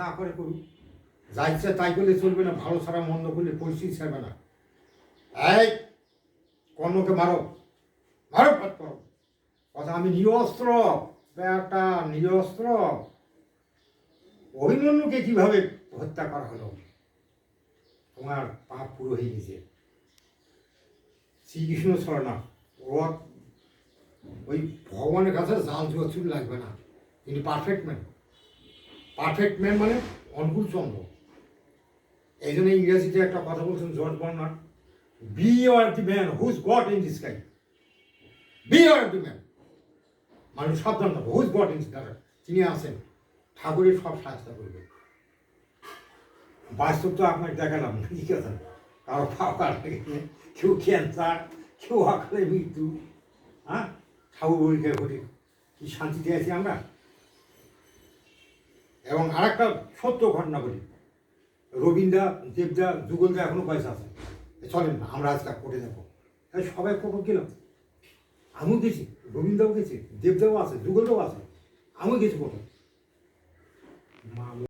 না করে করুক যা তাই করলে চলবে না, ভালো ছাড়া মন্দ করলে পরিস্থিতি ছাড়বে না। এই, কর্ণকে মারো। মারো কথা, আমি নিরস্ত্র একটা নিরস্ত্র। অভিমন্যুকে কীভাবে হত্যা করা হলো? তোমার পাপ পুরো হয়ে গেছে। শ্রীকৃষ্ণ ও ওই ভগবানের কাছে জাল জুয়া লাগবে না। তিনি পারফেক্ট ম্যান পারফেক্ট ম্যান মানে অনুকূল চন্দ্র এই জন্য ইংরেজিতে একটা কথা বলছেন George Bernard beware the man whose god in the sky beware the man মানুষ সাবধান থাকব হুজ গড ইন তিনি আছেন ঠাকুরের সব সাহায্য করবে। বাস্তব তো আপনাকে দেখালাম না কি কথা কারও লাগে কেউ ক্যান্সার কেউ আকালে মৃত্যু হ্যাঁ? ঠাকুর ঘটে কি শান্তিতে আছি আমরা? এবং আর একটা সত্য ঘটনা বলি রবীন্দ্রা, দেবদা, যুগলদা এখনও পয়সা আছে। চলেন না, আমরা আজকে কোর্টে যাব। সবাই কোর্ট গেলাম। আমিও গেছি, রবীন্দ্রাও গেছে, দেবদাও আছে, যুগলদাও আছে। আমিও গেছি কোর্টে।